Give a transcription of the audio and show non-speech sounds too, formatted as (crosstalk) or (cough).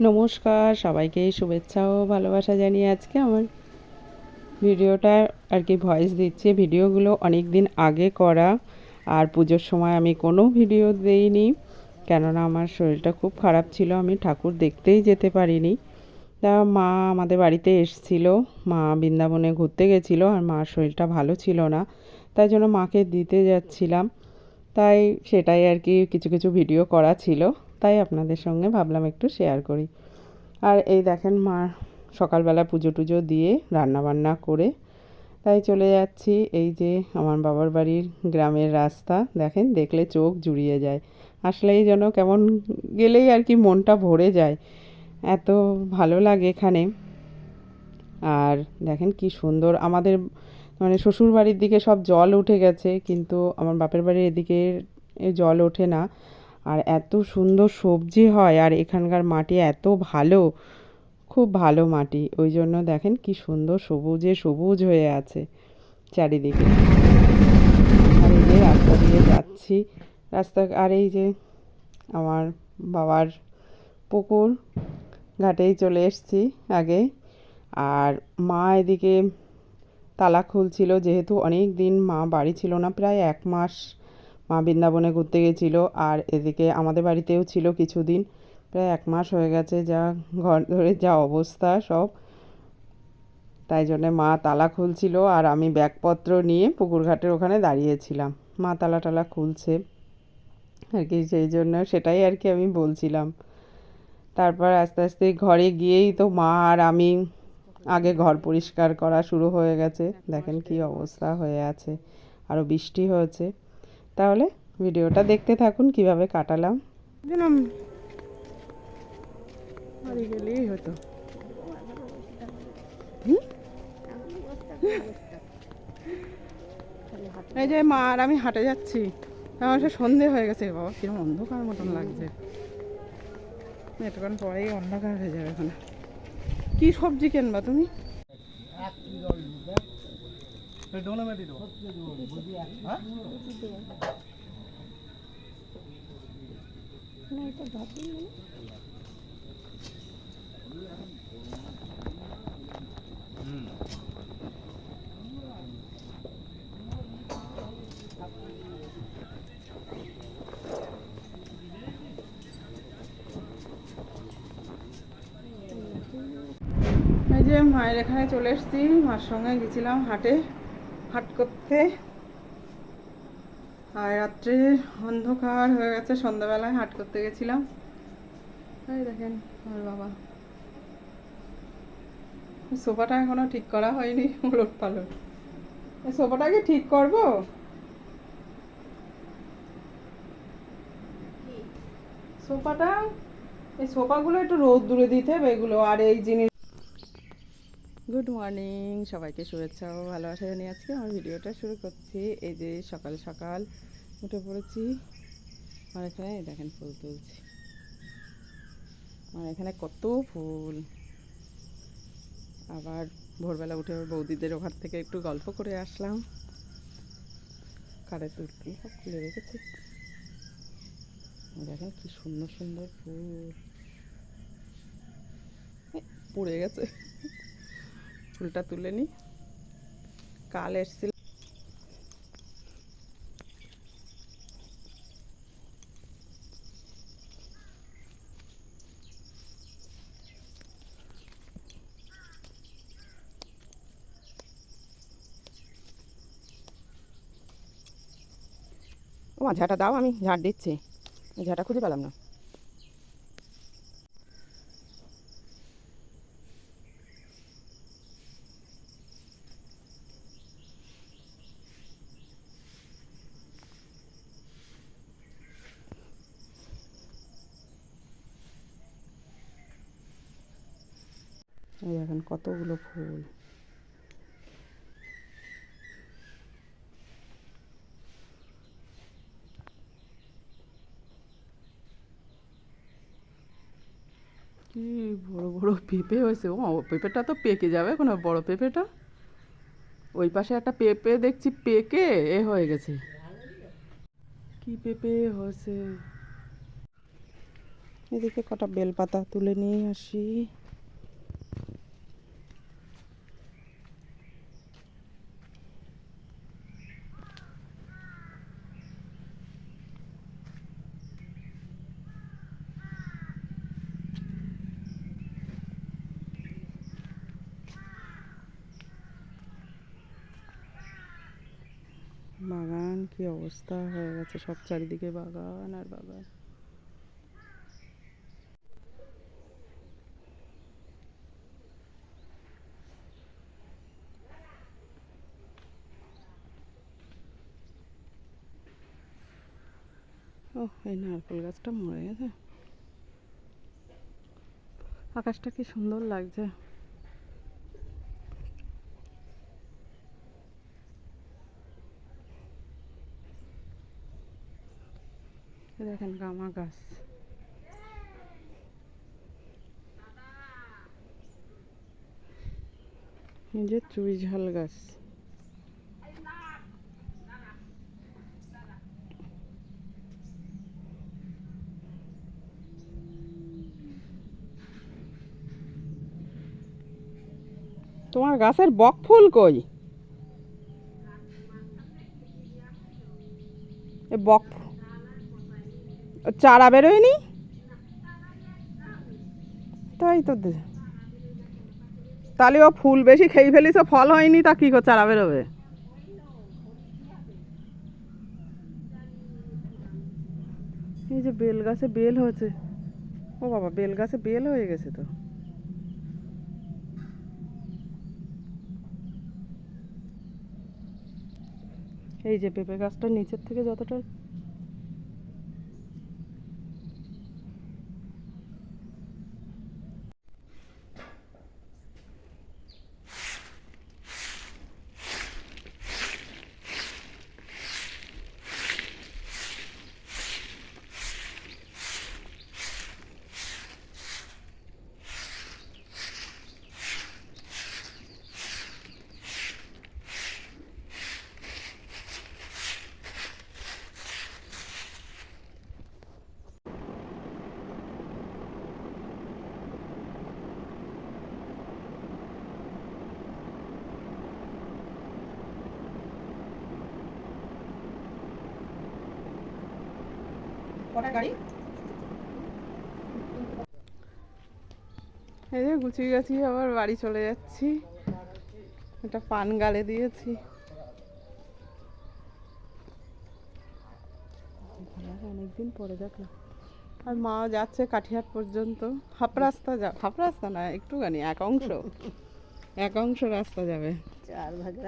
নমস্কার, সবাইকে শুভেচ্ছা ও ভালোবাসা জানিয়ে আজকে আমার ভিডিওটা আর কি ভয়েস দিচ্ছে। ভিডিওগুলো অনেক দিন আগে করা, আর পুজোর সময় আমি কোনো ভিডিও দেইনি, কেননা আমার শরীরটা খুব খারাপ ছিল, আমি ঠাকুর দেখতেই যেতে পারিনি। তা মা আমাদের বাড়িতে এসছিল, মা বৃন্দাবনে ঘুরতে গেছিল, আর মার শরীরটা ভালো ছিল না, তাই জন্য মাকে দিতে যাচ্ছিলাম। তাই সেটাই আর কি কিছু কিছু ভিডিও করা ছিল। তাই আপনাদের সঙ্গে ভাবলাম একটু শেয়ার করি। আর এই দেখেন মা সকালবেলা পুজো টুজো দিয়ে রান্না বান্না করে তাই চলে যাচ্ছি এই যে আমার বাবার বাড়ির গ্রামের রাস্তা। দেখেন দেখলে চোখ জুড়িয়ে যায়। আসলেই যেন কেমন গেলেই আর কি মনটা ভরে যায়। এত ভালো লাগে এখানে। আর দেখেন কি সুন্দর আমাদের মানে শ্বশুর বাড়ির দিকে সব জল উঠে গেছে, কিন্তু আমার বাপের বাড়ির এদিকে জল ওঠে না। আর এত সুন্দর সবজি হয় আর এখানকার মাটি এত ভালো, খুব ভালো মাটি। ওই জন্য দেখেন কি সুন্দর সবুজে সবুজ হয়ে আছে চারিদিকে। আর এই যে রাস্তা দিয়ে যাচ্ছি, রাস্তা, আর এই যে আমার বাবার পুকুর ঘাটেই চলে এসেছি আগে। আর মা এদিকে তালা খুলছিল, যেহেতু অনেক দিন মা বাড়ি ছিল না, প্রায় এক মাস মা বৃন্দাবনে ঘুরতে গেছিল আর এদিকে আমাদের বাড়িতেও ছিল কিছুদিন, প্রায় এক মাস হয়ে গেছে যা ঘর ধরে যা অবস্থা সব। তাই জন্যে মা তালা খুলছিল আর আমি ব্যাগপত্র নিয়ে পুকুরঘাটের ওখানে দাঁড়িয়েছিলাম। মা তালা টালা খুলছে আর কি, সেই জন্য সেটাই আর কি আমি বলছিলাম। তারপর আস্তে আস্তে ঘরে গিয়েই তো মা আর আমি আগে ঘর পরিষ্কার করা শুরু হয়ে গেছে। দেখেন কি অবস্থা হয়ে আছে। আরও বৃষ্টি হয়েছে। তাহলে ভিডিওটা দেখতে থাকুন, কীভাবে কাটালাম। গেলেই হতো? এই যে মা আর আমি হাঁটে যাচ্ছি। আমার সে সন্ধে হয়ে গেছে, বাবা কীরকম অন্ধকার মতন লাগছে। এতক্ষণ পরেই অন্ধকার হয়ে যাবে ওখানে কি সবজি কিনবা তুমি? এই যে মায়ের এখানে চলে এসেছি মার সঙ্গে গেছিলাম হাটে। হাট করতে। আর রাত্রে অন্ধকার হয়ে গেছে সন্ধ্যাবেলায় হাট করতে গেছিলাম। এই দেখেন আমার বাবা। সোফাটা এখনও ঠিক করা হয়নি উলট পালট। এই সোফাটাকে ঠিক করব? সোফাটা এই সোফাগুলো একটু রোদ দূরে দিতে হবে এগুলো আর এই জিনিস গুড মর্নিং সবাইকে শুভেচ্ছা ও ভালোবাসা জানিয়ে আজকে আমার ভিডিওটা শুরু করছি। এই যে সকাল সকাল উঠে পড়েছি, আর এখানে দেখেন ফুল তুলছি। আর এখানে কত ফুল। আবার ভোরবেলা উঠে বৌদিদের ওখান থেকে একটু গল্প করে আসলাম। কারে তুলতে সব খুলে রেখেছি। দেখেন কি সুন্দর সুন্দর ফুল। পড়ে গেছে। ফুলটা তুলে নি কাল এসছিল। ও ঝাঁটা দাও, আমি ঝাঁট দিচ্ছি। ঝাঁটা খুঁজে পেলাম না। এই দেখেন কতগুলো ফুল। কি বড় বড় পেঁপে হয়েছে। ও পেঁপেটা তো পেকে যাবে কোনো বড় পেঁপেটা? ওই পাশে একটা পেঁপে দেখছি পেকে, এ হয়ে গেছে। কি পেঁপে হয়েছে? এদিকে কটা বেলপাতা তুলে নিয়ে আসি। বাগান, কি অবস্থা? হয়ে গেছে সব চারিদিকে বাগান আর বাগান। ও এই নারকেল গাছটা মরে গেছে। আকাশটা কি সুন্দর লাগছে। দেখেন গামা গাছ। এই যে চুই ঝাল গাছ। তোমার গাছের বক ফুল কই? বক চারা বেরোয়নি? তাই তো তাহলে ও ফুল বেশি খেয়ে ফেলিস ফল হয়নি, তা কি করে চারা বেরোবে? এই যে বেল গাছে বেল হয়েছে। ও বাবা, বেল গাছে বেল হয়ে গেছে তো। এই যে পেঁপে গাছটা নিচের থেকে যতটা কটা গাড়ি? এই যে গুছিয়ে গেছি আবার বাড়ি চলে যাচ্ছি। একটা পান গালে দিয়েছি। অনেকদিন পরে দেখলাম। আর মা যাচ্ছে কাঠিহাট পর্যন্ত। হাফ রাস্তা যা হাফ রাস্তা না একটুখানি এক অংশ। (laughs) এক অংশ রাস্তা যাবে। চার ভাগের